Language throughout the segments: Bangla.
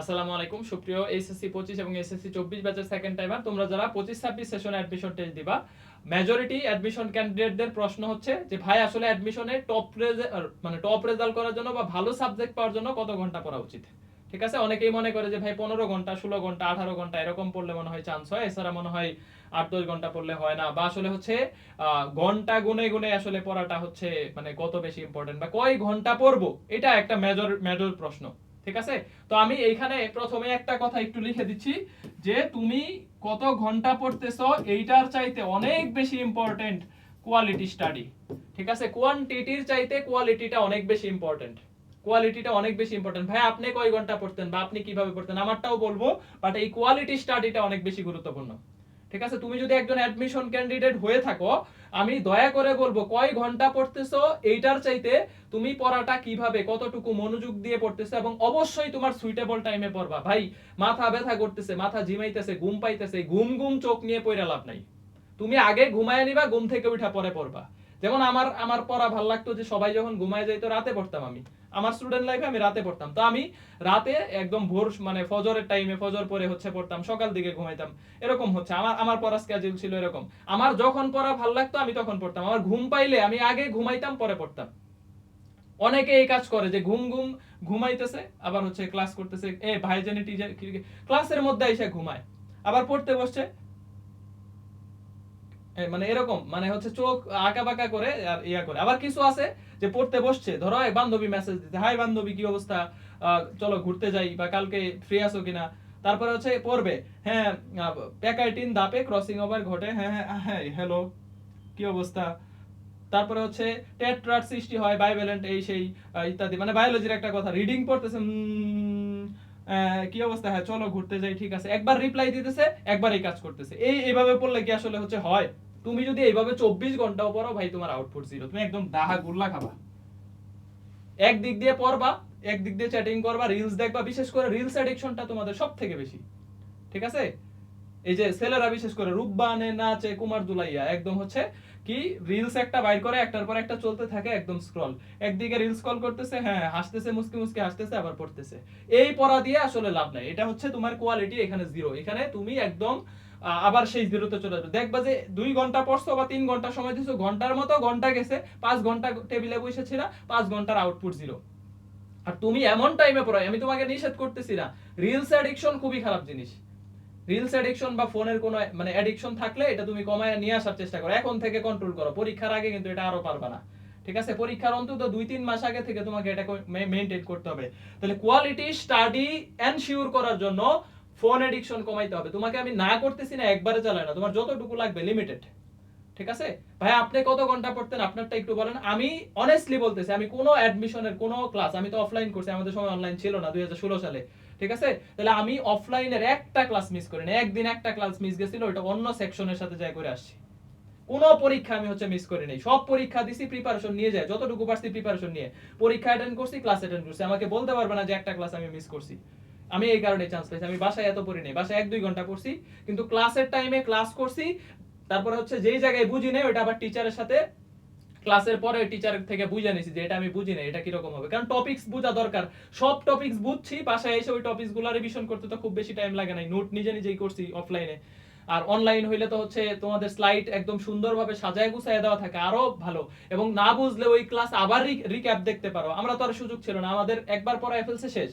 আসসালামু আলাইকুম, সুপ্রিয় এইচএসসি পঁচিশ এবং এসএসসি চব্বিশ ব্যাচের সেকেন্ড টাইমার তোমরা যারা পঁচিশ ছাব্বিশ সেশনে অ্যাডমিশন টেস্ট দিবা মেজরিটি অ্যাডমিশন ক্যান্ডিডেটদের প্রশ্ন হচ্ছে যে, ভাই, আসলে অ্যাডমিশনে টপ মানে টপ রেজাল্ট করার জন্য বা ভালো সাবজেক্ট পাওয়ার জন্য কত ঘণ্টা পড়া উচিত? ঠিক আছে? অনেকেই মনে করে যে, ভাই, পনেরো ঘণ্টা, ষোলো ঘণ্টা, আঠারো ঘণ্টা, এরকম পড়লে মনে হয় চান্স হয়। এছাড়া মনে হয় আট, দশ ঘণ্টা পড়লে হয় না। বা আসলে হচ্ছে ঘণ্টা গুনে গুনে আসলে পড়াটা হচ্ছে মানে কত বেশি ইম্পর্টেন্ট বা কয় ঘণ্টা পড়ব? এটা একটা মেজর মেজর প্রশ্ন। ঠিক আছে? তো আমি এইখানে প্রথমে একটা কথা একটু লিখে দিচ্ছি যে তুমি কত ঘণ্টা পড়তেছো এইটার চাইতে অনেক বেশি ইম্পর্টেন্ট কোয়ালিটি স্টাডি ঠিক আছে? কোয়ান্টিটির চাইতে কোয়ালিটিটা অনেক বেশি ইম্পর্টেন্ট কোয়ালিটিটা অনেক বেশি ইম্পর্টেন্ট ভাই, আপনি কয় ঘণ্টা পড়তেন বা আপনি কীভাবে পড়তেন? আমারটাও বলব বাট এই কোয়ালিটি স্টাডিটা অনেক বেশি গুরুত্বপূর্ণ। ঠিক আছে? তুমি যদি একজন অ্যাডমিশন ক্যান্ডিডেট হয়ে থাকো, আমি দয়া করে বলব, কয় ঘণ্টা পড়তেছো? এইটার চাইতে তুমি পড়াটা কীভাবে, কতটুকু মনোযোগ দিয়ে পড়তেছো? এবং অবশ্যই তোমার সুইটেবল টাইমে পড়বা। ভাই, মাথা ব্যথা করতেছে, মাথা ঝিমাইতেছে, ঘুম পাইতেছে, ঘুম ঘুম চোখ নিয়ে পড়া লাভ নাই। তুমি আগে ঘুমায় নিবা, ঘুম থেকে উঠা পরে পড়বা। যেমন আমার আমার পড়া ভালো লাগতো যে সবাই যখন ঘুমায় যাইতো, রাতে পড়তাম আমি। আমার স্টুডেন্ট লাইফে আমি রাতে পড়তাম। তো আমি রাতে একদম ভোর মানে ফজরের টাইমে ফজর পরে হচ্ছে পড়তাম, সকাল দিকে ঘুমাইতাম। এরকম হচ্ছে। আমার আমার পড়া স্কেজুল ছিল এরকম। আমার যখন পড়া ভালো লাগতো, আমি তখন পড়তাম। আমার ঘুম পাইলে আমি আগে ঘুমাইতাম, পরে পড়তাম। অনেকে এই কাজ করে যে ঘুম ঘুম, ঘুমাইতেছে, আবার হচ্ছে ক্লাস করতেছে। এ ভাই জানি টিচার ক্লাসের মধ্যে এসে ঘুমায়। আবার পড়তে বসছে মানে এরকম মানে হচ্ছে চোখ আঁকা বাঁকা করে আর ইয়া করে। আবার কিছু আছে যে পড়তে বসছে, ধরো এক বান্ধবী মেসেজ দিতে হাই বান্ধবী, কি অবস্থা? চলো ঘুরতে যাই বা কালকে ফ্রি আছো কিনা? তারপরে হচ্ছে পড়বে হ্যাঁ প্যাকাইটিন দাপে ক্রসিং ওভার ঘটে হ্যাঁ হ্যাঁ হ্যাঁ হ্যালো কি অবস্থা? তারপরে হচ্ছে টেট্রাট সৃষ্টি হয় বাইভ্যালেন্ট এই সেই ইত্যাদি মানে বায়োলজির একটা কথা রিডিং পড়তেছে কি অবস্থা? হ্যাঁ চলো ঘুরতে যাই, ঠিক আছে। একবার রিপ্লাই দিতেছে, একবার এই কাজ করতেছে। এই, এইভাবে পড়লে কি আসলে হচ্ছে হয়? তুমি যদি এইভাবে চব্বিশ ঘন্টাও পড়ো, ভাই, তোমার আউটপুট জিরো তুমি একদম দাহা গুল্লা খাবা। এক দিক দিয়ে পড়বা এক দিক দিয়ে চ্যাটিং করবা রিলস দেখবা, বিশেষ করে রিলস অ্যাডিকশনটা তোমাদের সব থেকে বেশি। ঠিক আছে? এই যে ছেলেরা বিশেষ করে রূপবানে, নাচে, কুমার দুলাইয়া, একদম হচ্ছে কি রিলস একটা বাইর করে, একটার পর একটা চলতে থাকে, একদম স্ক্রল একদিকে রিলস কল করতেছে হ্যাঁ হাসতেছে, মুসকি মুসকি হাসতেছে, আবার পড়তেছে। এই পড়া দিয়ে আসলে লাভ নাই। এটা হচ্ছে তোমার কোয়ালিটি এখানে জিরো এখানে তুমি একদম আবার সেই জিরোতে চলে যাবে দেখবা যে দুই ঘণ্টা পড়ছো বা তিন ঘণ্টা সময় দিছো, ঘণ্টার মতো ঘণ্টা গেছে, পাঁচ ঘণ্টা টেবিলে বসেছি না পাঁচ ঘণ্টার আউটপুট জিরো আর তুমি এমন টাইমে পড়াই আমি তোমাকে নিষেধ করতেছি না রিলস অ্যাডিকশন খুবই খারাপ জিনিস। রিলস অ্যাডিকশন বা ফোনের কোনো মানে অ্যাডিকশন থাকলে এটা তুমি কমায় নিয়ে আসার চেষ্টা করো। এখন থেকে কন্ট্রোল করো। পরীক্ষার আগে কিন্তু এটা আরও পারবা না। ঠিক আছে? পরীক্ষার অন্তত দুই তিন মাস আগে থেকে তোমাকে এটা মেনটেন করতে হবে। তাহলে কোয়ালিটি স্টাডি এনশিওর করার জন্য ফোন এডিকশন কমাইতে হবে। তোমাকে আমি না করতেছি না একবারে চালায় না। তোমার যতটুকু লাগবে লিমিটেড ঠিক আছে? ভাই, আপনি কত ঘণ্টা পড়তেন? আপনারটা একটু বলেন। আমি অনেস্টলি বলতেছি, আমি কোনো অ্যাডমিশনের কোনো ক্লাস আমি তো অফলাইন করছি, আমাদের সময় অনলাইন ছিল না, দুই সালে। ঠিক আছে? তাহলে আমি অফলাইনের একটা ক্লাস মিস করি না একদিন একটা ক্লাস মিস গেছিল ওটা অন্য সেকশনের সাথে যাই করে আসছি। কোন পরীক্ষা আমি হচ্ছে মিস করি নাই। সব পরীক্ষা দিছি প্রিপারেশন নিয়ে যায়। যতটুকু পারছি প্রিপারেশন নিয়ে। পরীক্ষা অ্যাটেন্ড করছি ক্লাস অ্যাটেন্ড করছি। আমাকে বলতে পারবে না যে একটা ক্লাস আমি মিস করছি। আমি এই কারণে চান্স পাইছি। আমি বাসায় এত পড়ি নাই। বাসায় এক, দুই ঘণ্টা পড়ছি। কিন্তু ক্লাসের টাইমে ক্লাস করছি। তারপরে হচ্ছে যেই জায়গায় বুঝি নেই ওটা আবার টিচারের সাথে ক্লাসের পরে টিচার থেকে বুঝে যে এটা আমি বুঝি না এটা কীরকম হবে। কারণ বোঝা দরকার। সব টপিকস বুঝছি, বাসায় এসে ওই গুলো রিভিশন করতে তো খুব বেশি টাইম লাগে নাই। নোট নিজে নিজেই করছি অফলাইনে আর অনলাইন হইলে তো হচ্ছে তোমাদের স্লাইড একদম সুন্দরভাবে সাজায় গুছায় দেওয়া থাকে, আরও ভালো। এবং না বুঝলে ওই ক্লাস আবার রিক্যাপ দেখতে পারো। আমরা তো আর সুযোগ ছিল না। আমাদের একবার পড়ায় ফেলছে শেষ।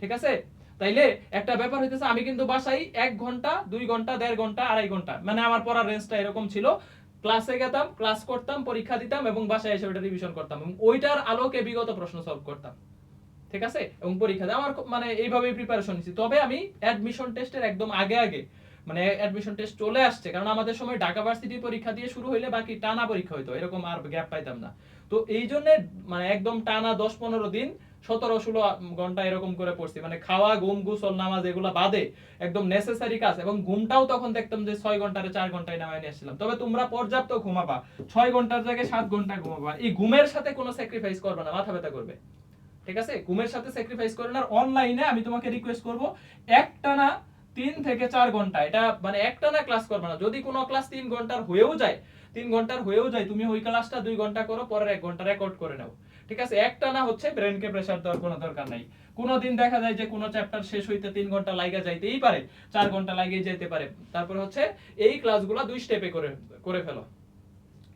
ঠিক আছে? তাইলে একটা ব্যাপার হইতেছে, আমি কিন্তু বাসায় এক ঘণ্টা, দুই ঘণ্টা, দেড় ঘণ্টা, আড়াই ঘণ্টা মানে আমার পড়ার রেঞ্জটা এরকম ছিল। ক্লাসে গেতাম ক্লাস করতাম, পরীক্ষা দিতাম এবং বাসায় এসে ওটা রিভিশন করতাম এবং ওইটার আলোকে বিগত প্রশ্ন সলভ করতাম। ঠিক আছে? এবং পরীক্ষা দিয়ে আমার মানে এইভাবেই প্রিপারেশন নিচ্ছি তবে আমি অ্যাডমিশন টেস্টের একদম আগে আগে মানে অ্যাডমিশন টেস্ট চলে আসছে, কারণ আমাদের সময় ঢাকা ভার্সিটি পরীক্ষা দিয়ে শুরু হইলে বাকি টানা পরীক্ষা হইতো, এরকম আর গ্যাপ পাইতাম না। তো এই জন্য মানে একদম টানা দশ পনেরো দিন সতেরো, ষোলো ঘণ্টা এরকম করে পড়ছি। মানে খাওয়া, ঘুম, গুসল, নামাজ এগুলা বাদে একদম নেসেসারি কাজ এবং ঘুমটাও তখন দেখতাম যে ছয় ঘন্টারে চার ঘন্টায় নামায় নিয়ে আসছিলাম। তবে তোমরা পর্যাপ্ত ঘুমাবা। ছয় ঘণ্টার জায়গায় সাত ঘণ্টা ঘুমাবা। এই ঘুমের সাথে কোনো স্যাক্রিফাইস করবে না, মাথা ব্যথা করবে। ঠিক আছে? ঘুমের সাথে স্যাক্রিফাইস করে না অনলাইনে আমি তোমাকে রিকোয়েস্ট করব, একটানা তিন থেকে চার ঘণ্টা। এটা মানে একটানা ক্লাস করবে না। যদি কোনো ক্লাস তিন ঘণ্টার হয়েও যায়, তিন ঘণ্টার হয়েও যায়, তুমি ওই ক্লাসটা দুই ঘণ্টা করো, পরের এক ঘণ্টা রেকর্ড করে নাও। ঠিক আছে? একটা না হচ্ছে ব্রেনকে প্রেসার দেওয়ার কোনো দরকার নাই। কোনোদিন দেখা যায় যে কোনো চ্যাপ্টার শেষ হইতে তিন ঘণ্টা লাগা যাইতেই পারে, চার ঘণ্টা লাগিয়ে যেতে পারে। তারপর হচ্ছে এই ক্লাসগুলো দুই স্টেপে করে করে ফেলো।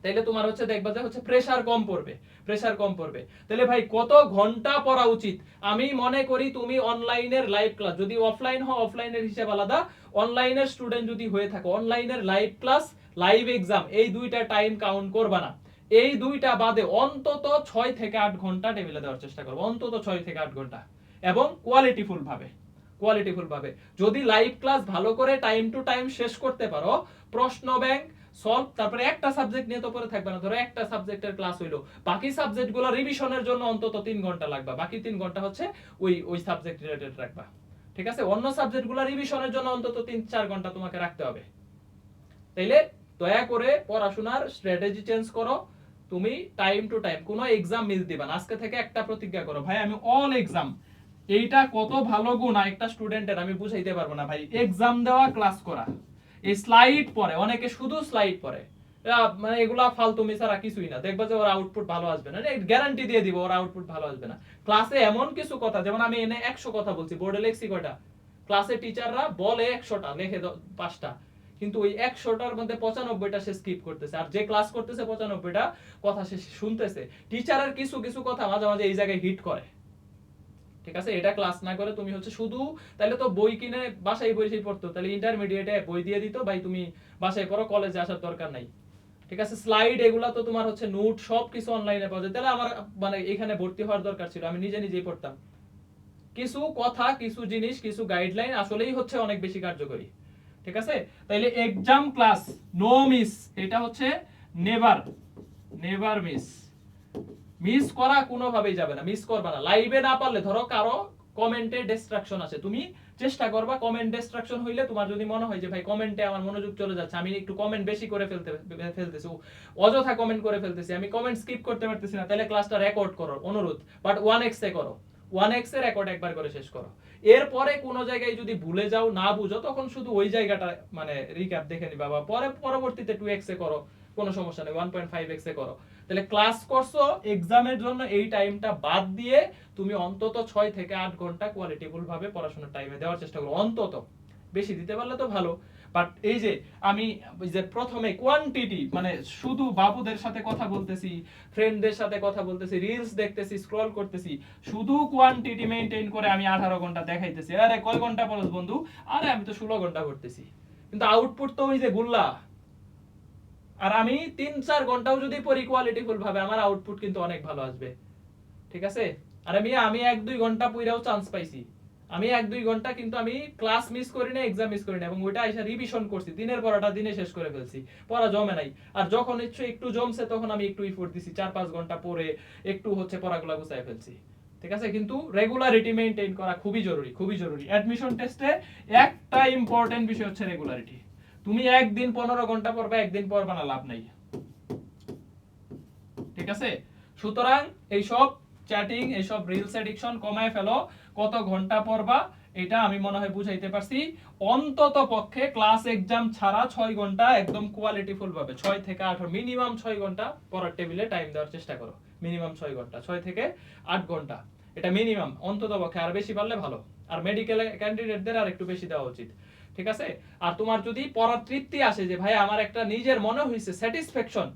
তাইলে তোমার হচ্ছে দেখবা যে হচ্ছে প্রেসার কম পড়বে প্রেসার কম পড়বে। তাহলে ভাই, কত ঘণ্টা পড়া উচিত? আমি মনে করি তুমি অনলাইনের লাইভ ক্লাস যদি অফলাইন হও অফলাইনের হিসাব আলাদা। অনলাইনের স্টুডেন্ট যদি হয়ে থাকো অনলাইনের লাইভ ক্লাস লাইভ এক্সাম এই দুইটা টাইম কাউন্ট করবা না। এই দুইটা বাদে অন্তত ছয় থেকে আট ঘণ্টা টেবিলে দেওয়ার চেষ্টা করব। অন্তত ছয় থেকে আট ঘণ্টা। এবং কোয়ালিটিফুল ভাবে। কোয়ালিটিফুল ভাবে। যদি লাইভ ক্লাস ভালো করে টাইম টু টাইম শেষ করতে পারো, প্রশ্ন ব্যাংক সলভ তারপরে একটা সাবজেক্ট নিয়ে তো পরে থাকবে না। ধরো একটা সাবজেক্টের ক্লাস হইল। বাকি সাবজেক্টগুলো রিভিশনের জন্য অন্তত তিন ঘণ্টা লাগবে। বাকি তিন ঘণ্টা হচ্ছে ওই ওই সাবজেক্ট রিলেটেড রাখবা। ঠিক আছে? অন্য সাবজেক্টগুলো রিভিশনের জন্য অন্তত তিন চার ঘণ্টা তোমাকে রাখতে হবে। তাইলে দয়া করে পড়াশোনার স্ট্র্যাটেজি চেঞ্জ করো। তুমি টাইম টু টাইম কোনো এক্সাম মিস দিবা না। আজকে থেকে একটা প্রতিজ্ঞা করো, ভাই, আমি অল এক্সাম এইটা কত ভালো গুণ একটা স্টুডেন্টের আমি বুঝাইতে পারব না, ভাই এক্সাম দেওয়া ক্লাস করা। এই স্লাইড পড়ে অনেকে শুধু স্লাইড পড়ে এরা মানে এগুলা ফালতুমি ছাড়া কিছুই না। দেখবা যে ওর আউটপুট ভালো আসবে না। গ্যারান্টি দিয়ে দিব, ওর আউটপুট ভালো আসবে না। ক্লাসে এমন কিছু কথা, যেমন আমি এনে একশো কথা বলছি বোর্ডে লেখছি কয়টা? ক্লাসে টিচাররা বলে একশোটা, লেখে পাঁচটা। কিন্তু ওই একশোটার মধ্যে পঁচানব্বইটা সে স্কিপ করতেছে। আর যে ক্লাস করতেছে পঁচানব্বইটা কথা সে শুনতেছে। টিচারের কিছু কিছু কথা মাঝে মাঝে এই জায়গায় হিট করে। ঠিক আছে? এটা ক্লাস না করে তুমি হচ্ছে শুধু তাহলে তো বই কিনে বাসায় বসেই পড়তো। তাহলে ইন্টারমিডিয়েটে বই দিয়ে দিত, ভাই তুমি বাসায় পড়ো কলেজে আসার দরকার নাই। ঠিক আছে? স্লাইড এগুলা তো তোমার হচ্ছে নোট সব কিছু অনলাইনে পাওয়া যায়। তাহলে আমার মানে এখানে ভর্তি হওয়ার দরকার ছিল। আমি নিজে নিজেই পড়তাম। কিছু কথা, কিছু জিনিস, কিছু গাইডলাইন আসলেই হচ্ছে অনেক বেশি কার্যকরী। ঠিক আছে? তাইলে এক্সাম ক্লাস নো মিস এটা হচ্ছে নেভার নেভার মিস মিস করা কোনোভাবেই যাবে না মিস করবা না। লাইভে না পারলে, ধরো কারও কমেন্টে ডিস্ট্রাকশন আছে, তুমি চেষ্টা করবা কমেন্ট ডিস্ট্রাকশন হইলে তোমার যদি মনে হয় যে, ভাই কমেন্টে আমার মনোযোগ চলে যাচ্ছে, আমি একটু কমেন্ট বেশি করে ফেলতে, ফেলতেছি। অযথা কমেন্ট করে ফেলতেছি। আমি কমেন্ট স্কিপ করতে পারতেছি না তাহলে ক্লাসটা রেকর্ড করো, অনুরোধ। বাট ওয়ান এক্স এ করো। ওয়ান এক্স এ রেকর্ড একবার করে শেষ করো। এরপরে কোনো জায়গায় যদি ভুলে যাও, না বুঝো, তখন শুধু ওই জায়গাটা মানে রিক্যাপ দেখে নিবা বা পরে, পরবর্তীতে টু এক্স এ করো, কোনো সমস্যা নেই ওয়ান পয়েন্ট ফাইভ এক্স করো। তাহলে ক্লাস করছ এক্সামের জন্য এই টাইমটা বাদ দিয়ে তুমি অন্তত ছয় থেকে আট ঘণ্টা কোয়ালিটিফুল ভাবে পড়াশোনার টাইমে দেওয়ার চেষ্টা করো, অন্তত। বেশি দিতে পারলে তো ভালো। বাট এই যে আমি যে প্রথমে কোয়ান্টিটি মানে শুধু বাবুদের সাথে কথা বলতেছি ফ্রেন্ডদের সাথে কথা বলতেছি রিলস দেখতেছি স্ক্রল করতেছি, শুধু কোয়ান্টিটি মেনটেন করে আমি আঠারো ঘণ্টা দেখাইতেছি। আরে, কয় ঘণ্টা পড়স বন্ধু? আরে, আমি তো ষোলো ঘণ্টা করতেছি। কিন্তু আউটপুট তো ওই যে গুল্লা। আর আমি তিন, চার ঘন্টাও যদি পড়ি কোয়ালিটিফুল ভাবে, আমার আউটপুট কিন্তু অনেক ভালো আসবে। ঠিক আছে? আর আমি আমি এক, দুই ঘণ্টা পইরাও চান্স পাইছি। আমি এক দুই ঘণ্টা কিন্তু আমি ক্লাস মিস করি না এক্সাম মিস করি না এবং ওইটা এসে রিভিশন করছি। দিনের পড়াটা দিনে শেষ করে ফেলছি, পড়া জমে নাই। আর যখন ইচ্ছে একটু জমছে, তখন আমি একটু ইফোর্ট দিছি, চার পাঁচ ঘণ্টা পরে একটু হচ্ছে পড়াগুলা গুছাই ফেলছি। ঠিক আছে? কিন্তু রেগুলারিটি মেনটেন করা খুবই জরুরি খুবই জরুরি। অ্যাডমিশন টেস্টে একটা ইম্পর্টেন্ট বিষয় হচ্ছে রেগুলারিটি তুমি একদিন পনেরো ঘণ্টা পড়বে, একদিন পড়বা না, লাভ নাই। ঠিক আছে? সুতরাং এইসব চ্যাটিং এইসব রিলস এডিকশন কমায় ফেলো। কত ঘণ্টা পড়বা, এটা আমি মনে হয় বুঝাইতে পারছি। অন্তত পক্ষে ক্লাস এক্সাম ছাড়া ছয় ঘণ্টা একদম কোয়ালিটিফুল ভাবে, ছয় থেকে আঠারো মিনিমাম ছয় ঘণ্টা পড়ার টেবিলে টাইম দেওয়ার চেষ্টা করো। মিনিমাম ছয় ঘণ্টা, ছয় থেকে আট ঘণ্টা। এটা মিনিমাম অন্তত পক্ষে। আর বেশি পারলে ভালো। আর মেডিকেল ক্যান্ডিডেটদের আর একটু বেশি দেওয়া উচিত। ঠিক আছে? আর তোমার যদি পড়ার তৃপ্তি আসে যে, ভাই, আমার একটা নিজের মনে হয়েছে স্যাটিসফ্যাকশন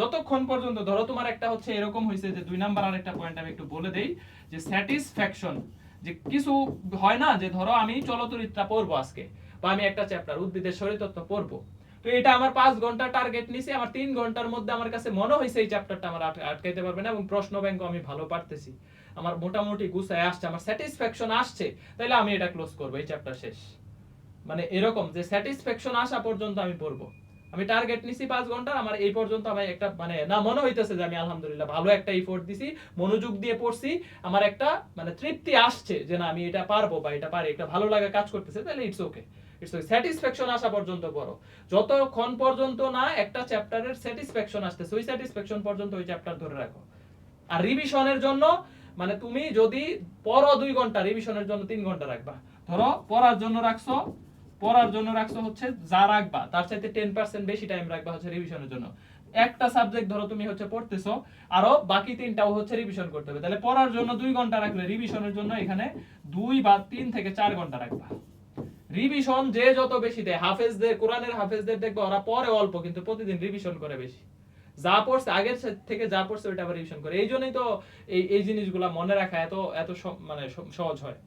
যতক্ষণ পর্যন্ত, ধরো তোমার একটা হচ্ছে এরকম হয়েছে যে দুই নাম্বার আর একটা পয়েন্ট আমি একটু বলে দেই, যে স্যাটিসফ্যাকশন যে কিছু হয় না যে ধরো আমি চলতরিত্রা পড়ব আজকে, বা আমি একটা চ্যাপ্টার উদ্ভিদের শরীরতত্ত্ব পড়ব। তো এটা আমার পাঁচ ঘণ্টা টার্গেট নিছি, আমার তিন ঘণ্টার মধ্যে আমার কাছে মনে হয়েছে এই চ্যাপ্টারটা আমার আট- আটকাইতে পারবে না, এবং প্রশ্ন ব্যাংক আমি ভালো পারতেছি। আমার মোটামুটি গুছায় আসছে, আমার স্যাটিসফ্যাকশন আসছে তাহলে আমি এটা ক্লোজ করব, এই চ্যাপ্টার শেষ। মানে এরকম যে স্যাটিসফ্যাকশন আসা পর্যন্ত আমি পড়ব। আমি টার্গেট নিছি পাঁচ ঘণ্টা, আমার এই পর্যন্ত আমার একটা মানে না, মনে হইতেছে যে আমি আলহামদুলিল্লাহ ভালো একটা ইফোর্ট দিছি, মনোযোগ দিয়ে পড়ছি, আমার একটা মানে তৃপ্তি আসছে যে না, আমি এটা পারব বা এটা পারি, একটা ভালো লাগা কাজ করতেছে, তাহলে it's okay it's okay satisfaction আসা পর্যন্ত পড়ো যতক্ষণ পর্যন্ত না একটা চ্যাপ্টারের স্যাটিসফ্যাকশন আসতেছে, ওই স্যাটিসফ্যাকশন পর্যন্ত ওই চ্যাপ্টার ধরে রাখো। আর রিভিশনের জন্য মানে তুমি যদি পড়ো দুই ঘণ্টা রিভিশনের জন্য তিন ঘণ্টা রাখবা। ধরো, পড়ার জন্য রাখছো পড়ার জন্য রাখছো হচ্ছে যা রাখবা, তার চাইতে টেন পার্সেন্ট বেশি টাইম রাখবা হচ্ছে রিভিশনের জন্য। একটা সাবজেক্ট ধরো তুমি হচ্ছে পড়তেছো, আরও বাকি তিনটাও হচ্ছে রিভিশন করতে হবে। তাহলে পড়ার জন্য দুই ঘণ্টা রাখলে রিভিশনের জন্য এখানে দুই বা তিন থেকে চার ঘণ্টা রাখবা। রিভিশন যে যত বেশি দেয়, হাফেজদের, কোরআনের হাফেজদের দেখবে ওরা পরে অল্প, কিন্তু প্রতিদিন রিভিশন করে বেশি। যা পড়ছে, আগের থেকে যা পড়ছে ওইটা আবার রিভিশন করে। এই জন্যই তো এই এই জিনিসগুলা মনে রাখা এত এত মানে সহজ হয়।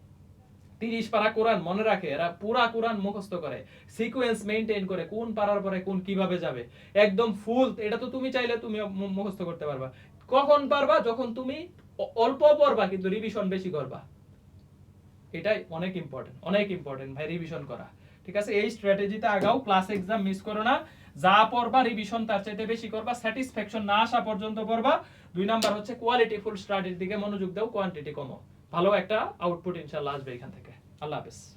তিরিশ পারা কোরআন মনে রাখে, এরা পুরা কোরআন মুখস্থ করে। সিকোয়েন্স মেইনটেইন করে, কোন পারার পরে কোন কীভাবে যাবে। একদম ফুল এটা তো তুমি চাইলে তুমি মুখস্থ করতে পারবা। কখন পারবা? যখন তুমি অল্প পড়বা, কিন্তু রিভিশন বেশি করবা। এটাই অনেক ইম্পর্টেন্ট অনেক ইম্পর্টেন্ট ভাই রিভিশন করা। ঠিক আছে? এই স্ট্র্যাটেজিতে আগাও ক্লাস এক্সাম মিস করো না। যা পড়বা রিভিশন তার চাইতে বেশি করবা। স্যাটিসফ্যাকশন না আসা পর্যন্ত পড়বা। দুই নাম্বার হচ্ছে কোয়ালিটি ফুল স্টাডির দিকে মনোযোগ দাও কোয়ান্টিটি কমো ভালো একটা আউটপুট ইনশাআল্লাহ আসবে এখান থেকে। আল্লাহ হাফেজ